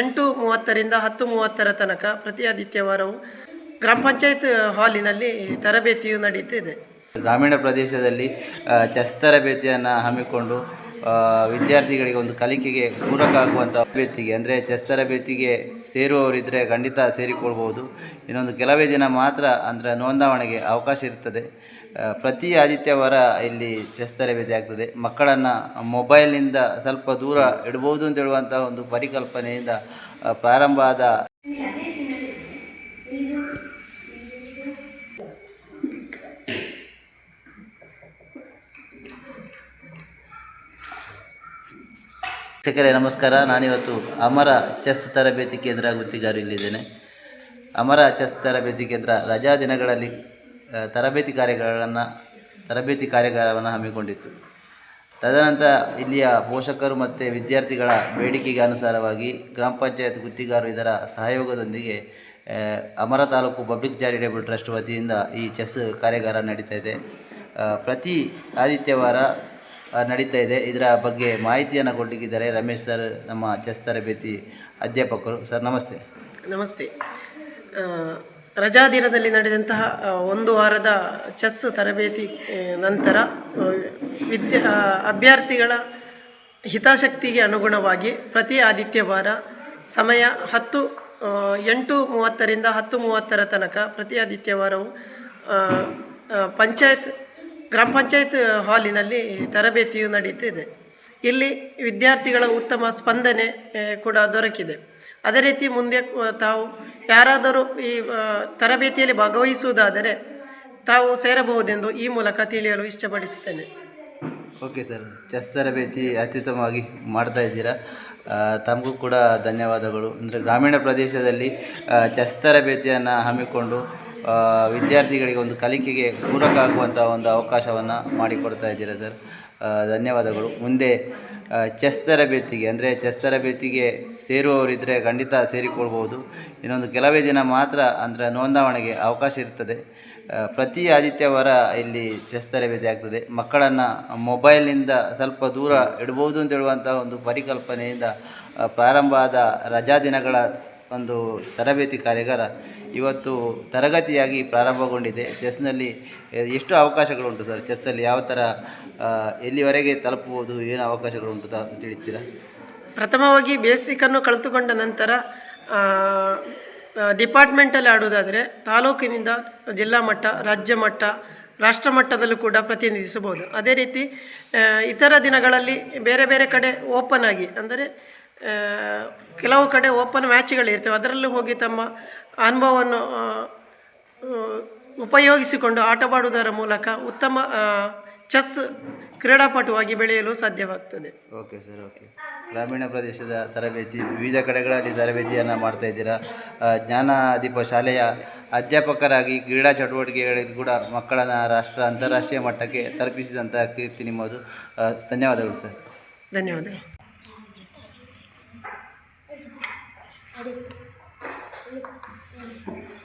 ಎಂಟು ಮೂವತ್ತರಿಂದ ಹತ್ತು ಮೂವತ್ತರ ತನಕ ಪ್ರತಿ ಆದಿತ್ಯವಾರವು ಗ್ರಾಮ ಪಂಚಾಯತ್ ಹಾಲಿನಲ್ಲಿ ತರಬೇತಿಯು ನಡೆಯುತ್ತಿದೆ. ಗ್ರಾಮೀಣ ಪ್ರದೇಶದಲ್ಲಿ ಚೆಸ್ ತರಬೇತಿಯನ್ನು ಹಮ್ಮಿಕೊಂಡು ವಿದ್ಯಾರ್ಥಿಗಳಿಗೆ ಒಂದು ಕಲಿಕೆಗೆ ಪೂರಕ ಆಗುವಂಥ ತರಬೇತಿಗೆ ಅಂದರೆ ಚೆಸ್ ತರಬೇತಿಗೆ ಸೇರುವವರಿದ್ದರೆ ಖಂಡಿತ ಸೇರಿಕೊಳ್ಬೋದು ಇನ್ನೊಂದು ಕೆಲವೇ ದಿನ ಮಾತ್ರ ಅಂದರೆ ನೋಂದಾವಣೆಗೆ ಅವಕಾಶ ಇರ್ತದೆ. ಪ್ರತಿ ಆದಿತ್ಯವಾರ ಇಲ್ಲಿ ಚೆಸ್ ತರಬೇತಿ ಆಗ್ತದೆ. ಮಕ್ಕಳನ್ನು ಮೊಬೈಲ್ನಿಂದ ಸ್ವಲ್ಪ ದೂರ ಇಡಬಹುದು ಅಂತ ಹೇಳುವಂಥ ಒಂದು ಪರಿಕಲ್ಪನೆಯಿಂದ ಪ್ರಾರಂಭ ಆದ ಶಿಕ್ಷಕರೇ, ನಮಸ್ಕಾರ. ನಾನಿವತ್ತು ಅಮರ ಚೆಸ್ ತರಬೇತಿ ಕೇಂದ್ರ ಗುತ್ತಿಗಾರು ಇಲ್ಲಿದ್ದೇನೆ. ಅಮರ ಚೆಸ್ ತರಬೇತಿ ಕೇಂದ್ರ ರಜಾ ದಿನಗಳಲ್ಲಿ ತರಬೇತಿ ಕಾರ್ಯಗಳನ್ನು, ತರಬೇತಿ ಕಾರ್ಯಾಗಾರವನ್ನು ಹಮ್ಮಿಕೊಂಡಿತ್ತು. ತದನಂತರ ಇಲ್ಲಿಯ ಪೋಷಕರು ಮತ್ತು ವಿದ್ಯಾರ್ಥಿಗಳ ಬೇಡಿಕೆಗೆ ಅನುಸಾರವಾಗಿ ಗ್ರಾಮ ಪಂಚಾಯತ್ ಗುತ್ತಿಗಾರರು ಇದರ ಸಹಯೋಗದೊಂದಿಗೆ Amara taluk public charitable trust ವತಿಯಿಂದ ಈ ಚೆಸ್ ಕಾರ್ಯಾಗಾರ ನಡೀತಾ ಇದೆ. ಪ್ರತಿ ಆದಿತ್ಯವಾರ ನಡೀತಾ ಇದೆ. ಇದರ ಬಗ್ಗೆ ಮಾಹಿತಿಯನ್ನು ಕೊಟ್ಟಿದ್ದಾರೆ ರಮೇಶ್ ಸರ್, ನಮ್ಮ ಚೆಸ್ ತರಬೇತಿ ಅಧ್ಯಾಪಕರು. ಸರ್, ನಮಸ್ತೆ. ನಮಸ್ತೆ. ಆ, ರಜಾ ದಿನದಲ್ಲಿ ನಡೆದಂತಹ ಒಂದು ವಾರದ ಚೆಸ್ ತರಬೇತಿ ನಂತರ ವಿದ್ಯಾ ಅಭ್ಯರ್ಥಿಗಳ ಹಿತಾಸಕ್ತಿಗೆ ಅನುಗುಣವಾಗಿ ಪ್ರತಿ ಆದಿತ್ಯವಾರ ಸಮಯ ಹತ್ತು ಎಂಟು ಮೂವತ್ತರಿಂದ ಹತ್ತು ಮೂವತ್ತರ ತನಕ ಪ್ರತಿ ಆದಿತ್ಯವಾರವು ಪಂಚಾಯತ್ ಗ್ರಾಮ ಪಂಚಾಯತ್ ಹಾಲಿನಲ್ಲಿ ತರಬೇತಿಯು ನಡೆಯುತ್ತಿದೆ ಇಲ್ಲಿ ವಿದ್ಯಾರ್ಥಿಗಳ ಉತ್ತಮ ಸ್ಪಂದನೆ ಕೂಡ ದೊರಕಿದೆ. ಅದೇ ರೀತಿ ಮುಂದೆ ತಾವು ಯಾರಾದರೂ ಈ ತರಬೇತಿಯಲ್ಲಿ ಭಾಗವಹಿಸುವುದಾದರೆ ತಾವು ಸೇರಬಹುದೆಂದು ಈ ಮೂಲಕ ತಿಳಿಯಲು ಇಷ್ಟಪಡಿಸುತ್ತೇನೆ. ಓಕೆ ಸರ್, ಚೆಸ್ ತರಬೇತಿ ಅತ್ಯುತ್ತಮವಾಗಿ ಮಾಡ್ತಾ ಇದ್ದೀರಾ. ತಮಗೂ ಕೂಡ ಧನ್ಯವಾದಗಳು. ಅಂದರೆ ಗ್ರಾಮೀಣ ಪ್ರದೇಶದಲ್ಲಿ ಚೆಸ್ ತರಬೇತಿಯನ್ನು ಹಮ್ಮಿಕೊಂಡು ವಿದ್ಯಾರ್ಥಿಗಳಿಗೆ ಒಂದು ಕಲಿಕೆಗೆ ಪೂರಕ ಆಗುವಂಥ ಒಂದು ಅವಕಾಶವನ್ನು ಮಾಡಿಕೊಡ್ತಾ ಇದ್ದೀರಾ ಸರ್? ಧನ್ಯವಾದಗಳು. ಮುಂದೆ ಚೆಸ್ ತರಬೇತಿಗೆ, ಅಂದರೆ ಚೆಸ್ ತರಬೇತಿಗೆ ಸೇರುವವರಿದ್ದರೆ ಖಂಡಿತ ಸೇರಿಕೊಳ್ಬೋದು ಇನ್ನೊಂದು ಕೆಲವೇ ದಿನ ಮಾತ್ರ ಅಂದರೆ ನೋಂದಾವಣೆಗೆ ಅವಕಾಶ ಇರ್ತದೆ. ಪ್ರತಿ ಆದಿತ್ಯವಾರ ಇಲ್ಲಿ ಚೆಸ್ ತರಬೇತಿ ಆಗ್ತದೆ. ಮಕ್ಕಳನ್ನು ಮೊಬೈಲ್ನಿಂದ ಸ್ವಲ್ಪ ದೂರ ಇಡ್ಬೋದು ಅಂತ ಹೇಳುವಂಥ ಒಂದು ಪರಿಕಲ್ಪನೆಯಿಂದ ಪ್ರಾರಂಭ ಆದ ರಜಾ ದಿನಗಳ ಒಂದು ತರಬೇತಿ ಕಾರ್ಯಾಗಾರ ಇವತ್ತು ತರಗತಿಯಾಗಿ ಪ್ರಾರಂಭಗೊಂಡಿದೆ. ಚೆಸ್ನಲ್ಲಿ ಎಷ್ಟು ಅವಕಾಶಗಳುಂಟು ಸರ್? ಚೆಸ್ಸಲ್ಲಿ ಯಾವ ಥರ ಎಲ್ಲಿವರೆಗೆ ತಲುಪುವುದು ಏನು ಅವಕಾಶಗಳುಂಟು ತಿಳಿತೀರಾ? ಪ್ರಥಮವಾಗಿ ಬೇಸಿಕನ್ನು ಕಲಿತುಕೊಂಡ ನಂತರ ಡಿಪಾರ್ಟ್ಮೆಂಟಲ್ಲಿ ಆಡೋದಾದರೆ ತಾಲೂಕಿನಿಂದ ಜಿಲ್ಲಾ ಮಟ್ಟ, ರಾಜ್ಯ ಮಟ್ಟ, ರಾಷ್ಟ್ರ ಮಟ್ಟದಲ್ಲೂ ಕೂಡ ಪ್ರತಿನಿಧಿಸಬಹುದು. ಅದೇ ರೀತಿ ಇತರ ದಿನಗಳಲ್ಲಿ ಬೇರೆ ಬೇರೆ ಕಡೆ ಓಪನ್ ಆಗಿ, ಅಂದರೆ ಕೆಲವು ಕಡೆ ಓಪನ್ ಮ್ಯಾಚ್ಗಳಿರ್ತವೆ ಅದರಲ್ಲೂ ಹೋಗಿ ತಮ್ಮ ಅನುಭವವನ್ನು ಉಪಯೋಗಿಸಿಕೊಂಡು ಆಟವಾಡುವುದರ ಮೂಲಕ ಉತ್ತಮ ಚೆಸ್ ಕ್ರೀಡಾಪಟುವಾಗಿ ಬೆಳೆಯಲು ಸಾಧ್ಯವಾಗ್ತದೆ. Okay sir okay. ಗ್ರಾಮೀಣ ಪ್ರದೇಶದ ತರಬೇತಿ ವಿವಿಧ ಕಡೆಗಳಲ್ಲಿ ತರಬೇತಿಯನ್ನು ಮಾಡ್ತಾ ಇದ್ದೀರಾ? ಜ್ಞಾನ ಜ್ಞಾನದೀಪ ಶಾಲೆಯ ಅಧ್ಯಾಪಕರಾಗಿ ಕ್ರೀಡಾ ಚಟುವಟಿಕೆಗಳಿಗೆ ಕೂಡ ಮಕ್ಕಳನ್ನು ರಾಷ್ಟ್ರ ಅಂತಾರಾಷ್ಟ್ರೀಯ ಮಟ್ಟಕ್ಕೆ ತಲುಪಿಸಿದಂಥ ಕೀರ್ತಿ ನಿಮ್ಮದು. ಧನ್ಯವಾದಗಳು ಸರ್. ಧನ್ಯವಾದಗಳು. 好的，好的。